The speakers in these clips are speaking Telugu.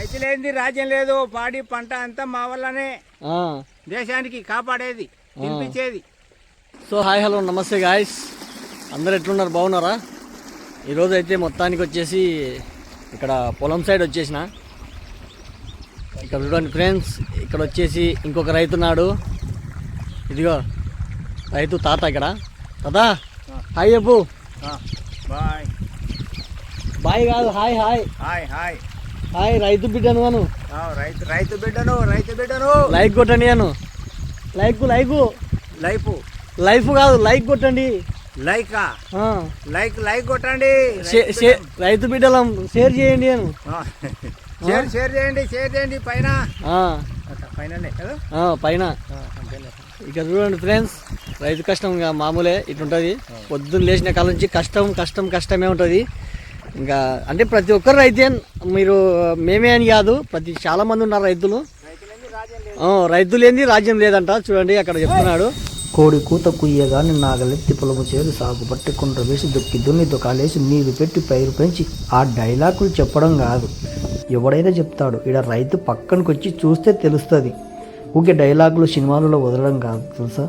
రాజ్యం లేదు పాడి పంట అంతా మా వల్లనే. దేశానికి కాపాడేది తినిపించేది సో హాయ్ హలో నమస్తే గాయస్. అందరు ఎట్లున్నారు? బాగున్నారా? ఈరోజు అయితే మొత్తానికి వచ్చేసి ఇక్కడ పొలం సైడ్ వచ్చేసిన. ఇక్కడ చూడండి ఫ్రెండ్స్ ఇక్కడ వచ్చేసి ఇంకొక రైతున్నాడు ఇదిగో రైతు తాత ఇక్కడ. తాత హాయ్ చెప్పు. బాయ్. బాయ్ కాదు hi hi. Hi hi. Hi రైతు బిడ్డను అను. రైతు రైతు బిడ్డను రైతు బిడ్డను. లైక్ కొట్టండి అను. Like like. లైఫ్. లైఫ్ కాదు లైక్ కొట్టండి. లైకా. లైక్ లైక్ కొట్టండి. రైతు బిడ్డలం షేర్ చేయండి అను. షేర్ షేర్ చేయండి షేర్ చేయండి పైన. పైన. ఆ, అంతేలే. ఇక చూడండి ఫ్రెండ్స్ రైతు కష్టం మామూలే ఇట్లుంటుంది. పొద్దున్న లేచిన కాలం నుంచి కష్టం కష్టం కష్టమే ఉంటుంది. ఇంకా అంటే ప్రతి ఒక్కరు రైతే మీరు మేమే అని కాదు ప్రతి చాలా మంది ఉన్నారు రైతులు. రైతులేంది రాజ్యం లేదంట. చూడండి అక్కడ చెప్తున్నాడు. కోడి కూత కుయ్యగాని నాగలెత్తి పొలము చేరు సాగు పట్టి కుండ్ర వేసి దుక్కి దున్ని దుకాలేసి నీరు పెట్టి పైరు పెంచి ఆ డైలాగులు చెప్పడం కాదు. ఎవడైనా చెప్తాడు ఇక్కడ రైతు పక్కనకి వచ్చి చూస్తే తెలుస్తుంది. ఊకే డైలాగులు సినిమాలలో వదలడం కాదు తెలుసా?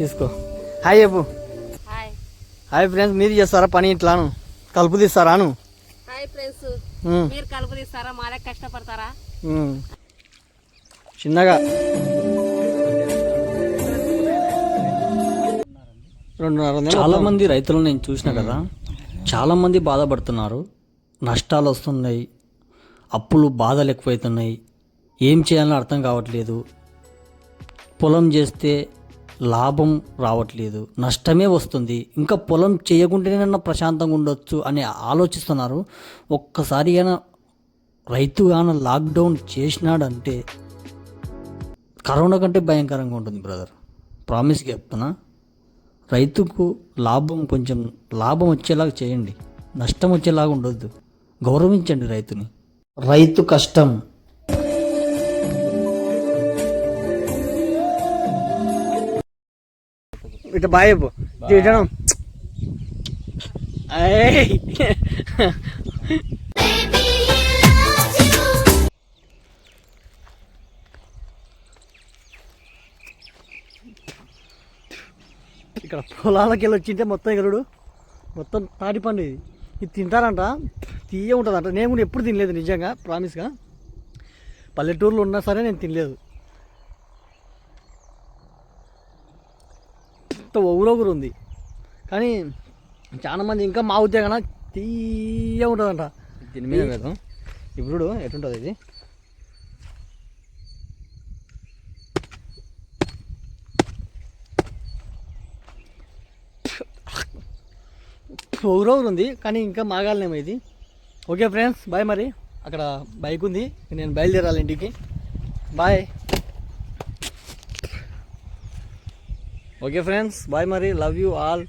తీసుకో. హాయ్ చెప్పు హాయ్ హాయ్ ఫ్రెండ్స్ మీరు చేస్తారా పని ఇట్లాను? కలుపు తీస్తారాను? హాయ్ ఫ్రెండ్స్ మీరు కలుపు తీస్తారా? మాదే కష్టపడతారా? ఉమ్. చిన్నగా. రెండున్నర చాలా మంది రైతులను నేను చూసిన కదా చాలా మంది బాధపడుతున్నారు. నష్టాలు వస్తున్నాయి. అప్పులు బాధలు ఎక్కువైతున్నాయి. ఏం చేయాలో అర్థం కావట్లేదు. పొలం చేస్తే లాభం రావట్లేదు నష్టమే వస్తుంది. ఇంకా పొలం చేయకుంటేనన్నా ప్రశాంతంగా ఉండొచ్చు అని ఆలోచిస్తున్నారు. ఒక్కసారి అయినా రైతు గాన లాక్డౌన్ చేసినాడంటే కరోనా కంటే భయంకరంగా ఉంటుంది బ్రదర్. ప్రామిస్ చెప్తున్నా రైతుకు లాభం కొంచెం లాభం వచ్చేలాగా చేయండి. నష్టం వచ్చేలాగా ఉండొద్దు. గౌరవించండి రైతుని. రైతు కష్టం. ఇట్లా బాయ్ చెప్పు. ఇక్కడ పొలాలకి వెళ్ళి వచ్చింటే మొత్తం ఎగరుడు మొత్తం తాటిపండు ఇది. ఇది తింటారంట. తీయ ఉంటుందంట. నేను కూడా ఎప్పుడు తినలేదు నిజంగా ప్రామిస్గా పల్లెటూరులో ఉన్నా సరే నేను తినలేదు. మొత్తం ఒగురొగురు ఉంది కానీ చాలా మంది ఇంకా మా ఉద్యోగన తీయ ఉంటుందంట దీని మీద పెడదాం ఇప్పుడు ఎటుంటుంది ఇది? ఒగురొగురు ఉంది కానీ ఇంకా మాగాలనేమో ఇది. ఓకే ఫ్రెండ్స్ బాయ్ మరి. అక్కడ బైక్ ఉంది. నేను బయలుదేరాలి ఇంటికి. బాయ్. ఓకే ఫ్రెండ్స్ బాయ్ మరి లవ్ యూ ఆల్